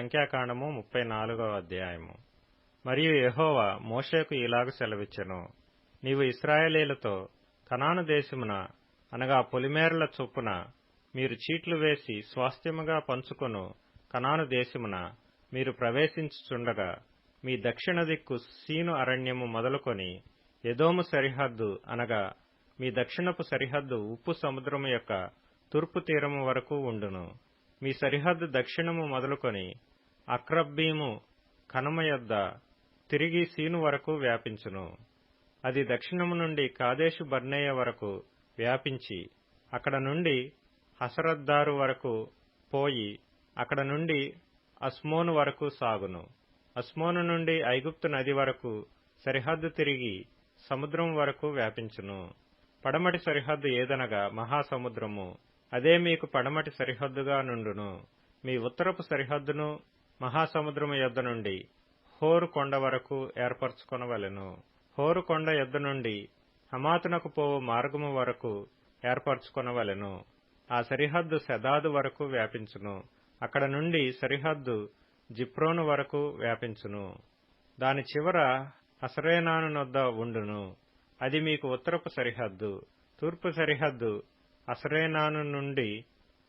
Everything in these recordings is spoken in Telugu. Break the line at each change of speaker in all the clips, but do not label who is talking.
సంఖ్యాకాండము ముప్పై నాలుగవ అధ్యాయము. మరియు యహోవా మోషేకు ఇలాగ సెలవిచ్చెను. నీవు ఇస్రాయేలీలతో కనాను దేశమున అనగా పొలిమేరల చొప్పున మీరు చీట్లు వేసి స్వాస్థ్యముగా పంచుకొను కనాను దేశమున మీరు ప్రవేశించుచుండగా మీ దక్షిణ దిక్కు సీను అరణ్యము మొదలుకొని ఎదోము సరిహద్దు అనగా మీ దక్షిణపు సరిహద్దు ఉప్పు సముద్రము యొక్క తూర్పు తీరము వరకు ఉండును. మీ సరిహద్దు దక్షిణము మొదలుకొని అక్రబ్బీము కనుమ యొద్ద తిరిగి సీను వరకు వ్యాపించును. అది దక్షిణము నుండి కాదేశు బర్నేయ వరకు వ్యాపించి అక్కడ నుండి హసరద్దారు వరకు పోయి అక్కడ నుండి అస్మోను వరకు సాగును. అస్మోను నుండి ఐగుప్తు నది వరకు సరిహద్దు తిరిగి సముద్రం వరకు వ్యాపించును. పడమటి సరిహద్దు ఏదనగా మహాసముద్రము అదే మీకు పడమటి సరిహద్దుగా నుండును. మీ ఉత్తరపు సరిహద్దును మహాసముద్రము యొద్ద నుండి హోరు కొండ వరకు ఏర్పరచుకొనవలెను. హోరు కొండ యొద్ద నుండి హమాతునకు పోవు మార్గము వరకు ఏర్పరచుకొనవలెను. ఆ సరిహద్దు సెదాదు వరకు వ్యాపించును. అక్కడ నుండి సరిహద్దు జిప్రోను వరకు వ్యాపించును. దాని చివర అసరేనానునొద్ద ఉండును. అది మీకు ఉత్తరపు సరిహద్దు తూర్పు సరిహద్దు అసరేనాను నుండి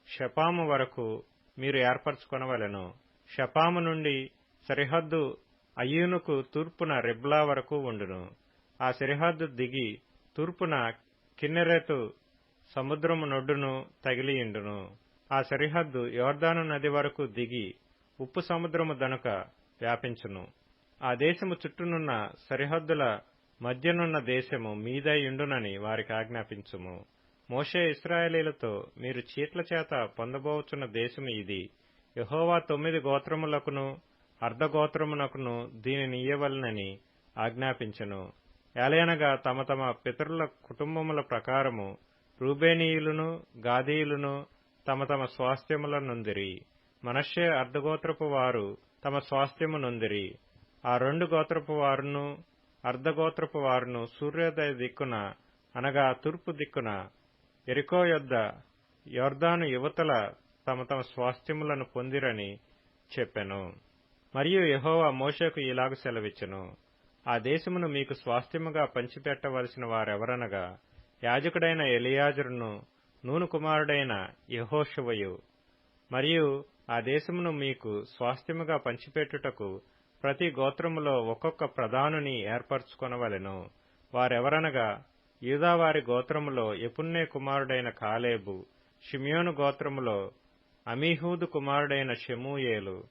షపాము వరకు మీరు ఏర్పరచుకొనవలెను. షపాము నుండి సరిహద్దు అయ్యూనుకు తూర్పున రెబ్లా వరకు ఉండును. ఆ సరిహద్దు దిగి తూర్పున కిన్నెరెతు సముద్రము నొడ్డును తగిలియుండును. ఆ సరిహద్దు యోర్దాను నది వరకు దిగి ఉప్పు సముద్రము దనుక వ్యాపించును. ఆ దేశము చుట్టూనున్న సరిహద్దుల మధ్యనున్న దేశము మీదయుండునని వారికి ఆజ్ఞాపించుము. మోషే ఇస్రాయేలీలతో మీరు చీట్ల చేత పొందబోచున్న దేశము ఇది. యహోవా తొమ్మిది గోత్రములకును అర్ధగోత్రమునకును దీనిని ఇయ్యవలనని ఆజ్ఞాపించెను. ఏలయనగా తమ తమ పితరుల కుటుంబముల ప్రకారము రూబేనీయులను గాదీయులను తమ తమ స్వాస్థ్యముల నుందిరి. మనషే అర్ధగోత్రపు వారు తమ స్వాస్థ్యము నుందిరి. ఆ రెండు గోత్రపు వారును అర్ధగోత్రపు వారును సూర్యోదయ దిక్కున అనగా తూర్పు దిక్కున ఎరికో యొద్ద యోర్దాను యువతల తమ తమ స్వాస్థ్యములను పొందిరని చెప్పెను. మరియు యహోవా మోషకు ఇలాగ సెలవిచ్చెను. ఆ దేశమును మీకు స్వాస్థ్యముగా పంచిపెట్టవలసిన వారెవరనగా యాజకుడైన ఎలియాజరును నూను కుమారుడైన యహోషవయు. మరియు ఆ దేశమును మీకు స్వాస్థ్యముగా పంచిపెట్టుటకు ప్రతి గోత్రములో ఒక్కొక్క ప్రధానుని ఏర్పరచుకొనవలెను. వారెవరనగా యూదావారి గోత్రములో ఎపున్నే కుమారుడైన కాలేబు షిమియోను గోత్రములో అమీహూదు కుమారుడైన షెమూయేలు